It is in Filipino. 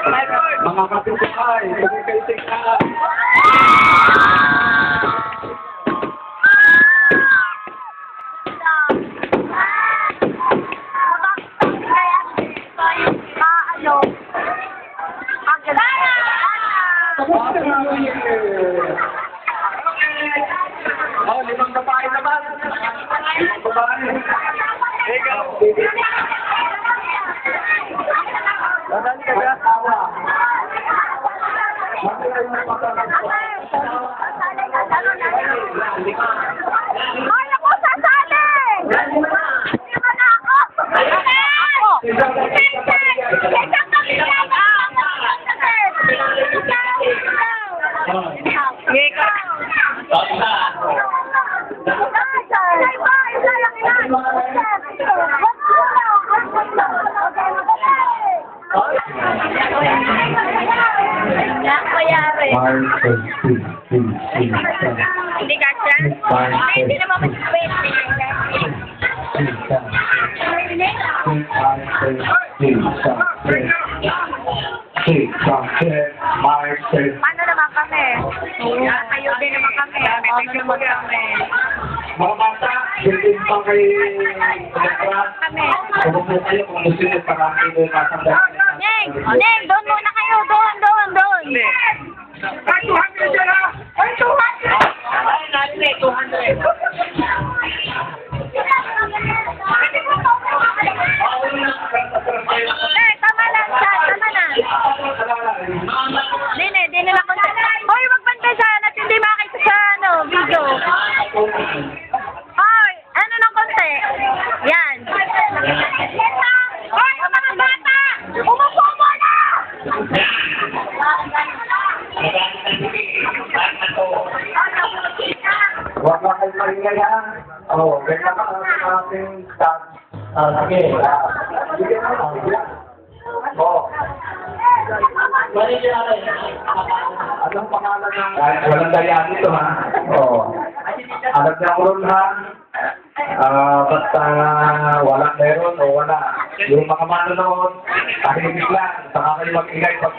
Mga kapitbahay, na. Happy New Year! Oh, limang babae naman. Babae. Ikaw. Ay, ako sasali! Hindi mo na ako! Ako! Isang kami lang Sige ka. Ay, ba? Isa lang yan. Wag mo na. One, two, three, three, three, seven, Hindi ka siya? Ay, hindi naman mag-wait. Paano naman kami? Kayo din naman kami. Ano naman kami? Mga bata, bilhin pa kay Elektra. Kami. Kung po kayo, gusto nyo, parang yung kasanda. Neng! Neng! Kayo! Na ha. Oo, ganyan ka lang sa ating staff. Ah, sige. Bigyan mo, bigyan. Oo. Anong pangalan ng... Walang daya dito ha. Oo. Alam niya ko ron ha. Ah, basta wala meron o wala. Yung mga manonood, tahimik lang. Saka kayo mag-ingay pag